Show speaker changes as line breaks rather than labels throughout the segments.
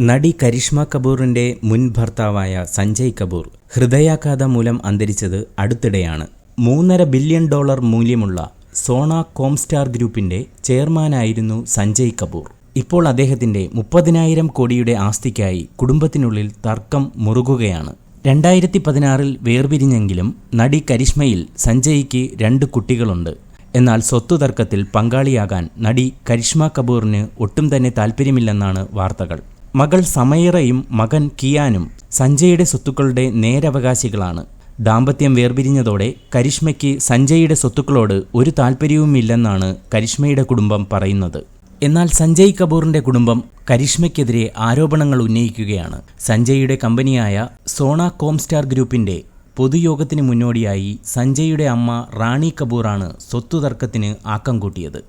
നടി കരിഷ്മ കപൂറിന്റെ മുൻ ഭർത്താവായ സഞ്ജയ് കപൂർ ഹൃദയാഘാതം മൂലം അന്തരിച്ചത് അടുത്തിടെയാണ്. മൂന്നര ബില്യൺ ഡോളർ മൂല്യമുള്ള സോണ കോംസ്റ്റാർ ഗ്രൂപ്പിന്റെ ചെയർമാനായിരുന്നു സഞ്ജയ് കപൂർ. ഇപ്പോൾ അദ്ദേഹത്തിന്റെ മുപ്പതിനായിരം കോടിയുടെ ആസ്തിക്കായി കുടുംബത്തിനുള്ളിൽ തർക്കം മുറുകുകയാണ്. രണ്ടായിരത്തി പതിനാറിൽ വേർപിരിഞ്ഞെങ്കിലും നടി കരിഷ്മയിൽ സഞ്ജയ്ക്ക് രണ്ട് കുട്ടികളുണ്ട്. എന്നാൽ സ്വത്തു തർക്കത്തിൽ പങ്കാളിയാകാൻ നടി കരിഷ്മ കപൂറിന് ഒട്ടും തന്നെ താൽപ്പര്യമില്ലെന്നാണ് വാർത്തകൾ. മകൾ സമയറയും മകൻ കിയാനും സഞ്ജയുടെ സ്വത്തുക്കളുടെ നേരവകാശികളാണ്. ദാമ്പത്യം വേർപിരിഞ്ഞതോടെ കരിഷ്മയ്ക്ക് സഞ്ജയുടെ സ്വത്തുക്കളോട് ഒരു താല്പര്യവുമില്ലെന്നാണ് കരിഷ്മയുടെ കുടുംബം പറയുന്നത്. എന്നാൽ സഞ്ജയ് കപൂറിന്റെ കുടുംബം കരിഷ്മയ്ക്കെതിരെ ആരോപണങ്ങൾ ഉന്നയിക്കുകയാണ്. സഞ്ജയുടെ കമ്പനിയായ സോണ കോംസ്റ്റാർ ഗ്രൂപ്പിന്റെ പൊതുയോഗത്തിന് മുന്നോടിയായി സഞ്ജയുടെ അമ്മ റാണി കപൂറാണ് സ്വത്തു തർക്കത്തിന് ആക്കം കൂട്ടിയത്.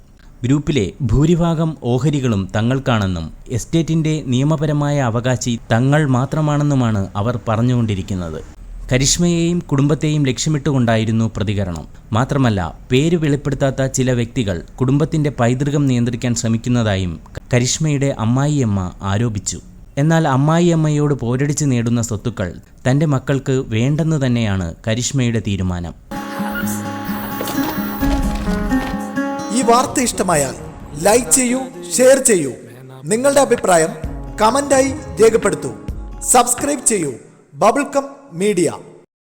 ഗ്രൂപ്പിലെ ഭൂരിഭാഗം ഓഹരികളും തങ്ങൾക്കാണെന്നും എസ്റ്റേറ്റിന്റെ നിയമപരമായ അവകാശി തങ്ങൾ മാത്രമാണെന്നുമാണ് അവർ പറഞ്ഞുകൊണ്ടിരിക്കുന്നത്. കരിഷ്മയെയും കുടുംബത്തെയും ലക്ഷ്യമിട്ടുകൊണ്ടായിരുന്നു പ്രതികരണം. മാത്രമല്ല പേര് വെളിപ്പെടുത്താത്ത ചില വ്യക്തികൾ കുടുംബത്തിന്റെ പൈതൃകം നിയന്ത്രിക്കാൻ ശ്രമിക്കുന്നതായും കരിഷ്മയുടെ അമ്മായിയമ്മ ആരോപിച്ചു. എന്നാൽ അമ്മായിയമ്മയോട് പോരടിച്ച് നേടുന്ന സ്വത്തുക്കൾ തന്റെ മക്കൾക്ക് വേണ്ടെന്ന് തന്നെയാണ് കരിഷ്മയുടെ തീരുമാനം.
വാർത്ത ഇഷ്ടമായാൽ ലൈക്ക് ചെയ്യൂ ഷെയർ ചെയ്യൂ. നിങ്ങളുടെ അഭിപ്രായം കമന്റായി രേഖപ്പെടുത്തൂ. സബ്സ്ക്രൈബ് ചെയ്യൂ. Bubblegum media